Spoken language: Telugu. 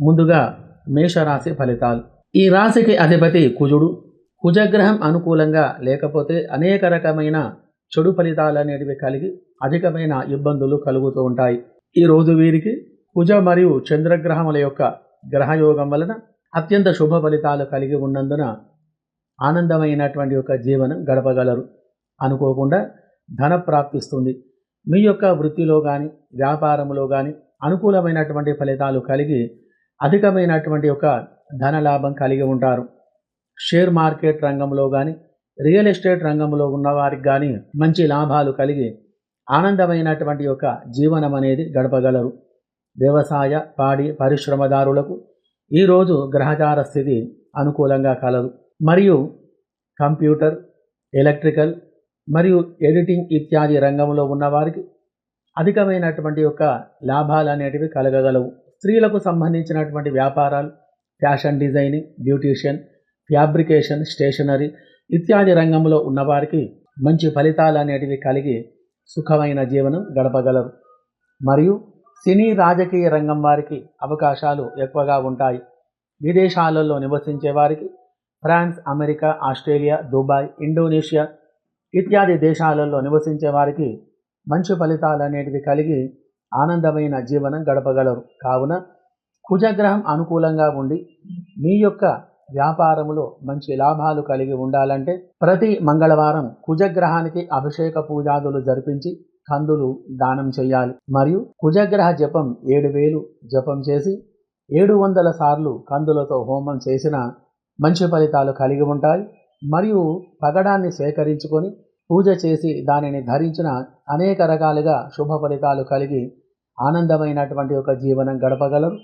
ముందుగా మేషరాశి ఫలితాలు. ఈ రాశికి అధిపతి కుజుడు. కుజగ్రహం అనుకూలంగా లేకపోతే అనేక రకమైన చెడు ఫలితాలు అనేటివి కలిగి అధికమైన ఇబ్బందులు కలుగుతూ ఉంటాయి. ఈ రోజు వీరికి కుజ మరియు చంద్రగ్రహముల యొక్క గ్రహయోగం వలన అత్యంత శుభ ఫలితాలు కలిగి ఉన్నందున ఆనందమైనటువంటి యొక్క జీవనం గడపగలరు. అనుకోకుండా ధన ప్రాప్తిస్తుంది. మీ యొక్క వృత్తిలో కానీ వ్యాపారంలో కానీ అనుకూలమైనటువంటి ఫలితాలు కలిగి అధికమైనటువంటి ఒక ధన లాభం కలిగి ఉంటారు. షేర్ మార్కెట్ రంగంలో కానీ రియల్ ఎస్టేట్ రంగంలో ఉన్నవారికి కానీ మంచి లాభాలు కలిగి ఆనందమైనటువంటి యొక్క జీవనం అనేది గడపగలరు. వ్యవసాయ పాడి పరిశ్రమదారులకు ఈరోజు గ్రహచార స్థితి అనుకూలంగా కలదు. మరియు కంప్యూటర్ ఎలక్ట్రికల్ మరియు ఎడిటింగ్ ఇత్యాది రంగంలో ఉన్నవారికి అధికమైనటువంటి యొక్క లాభాలు అనేటివి కలగగలవు. స్త్రీలకు సంబంధించినటువంటి వ్యాపారాలు fashion designing beautician fabrication stationery ఇత్యాది రంగంలో ఉన్నవారికి మంచి ఫలితాలు అనేటివి కలిగి సుఖమైన జీవనం గడపగలరు. మరియు సినీ రాజకీయ రంగం వారికి అవకాశాలు ఎక్కువగా ఉంటాయి. విదేశాలలో నివసించే వారికి France America Australia Dubai Indonesia ఇత్యాది దేశాలలో నివసించే వారికి మంచి ఫలితాలు అనేటివి కలిగి ఆనందమైన జీవనం గడపగలరు. కావున కుజగ్రహం అనుకూలంగా ఉండి మీ యొక్క వ్యాపారములో మంచి లాభాలు కలిగి ఉండాలంటే ప్రతి మంగళవారం కుజగ్రహానికి అభిషేక పూజాదులు జరిపించి కందులు దానం చేయాలి. మరియు కుజగ్రహ జపం ఏడు వేలు జపం చేసి ఏడు వందల సార్లు కందులతో హోమం చేసిన మంచి ఫలితాలు కలిగి ఉంటాయి. మరియు పగడాన్ని సేకరించుకొని పూజ చేసి దానిని ధరించిన అనేక రకాలుగా శుభ ఫలితాలు కలిగి ఆనందమైనటువంటి ఒక జీవనం గడపగలరు.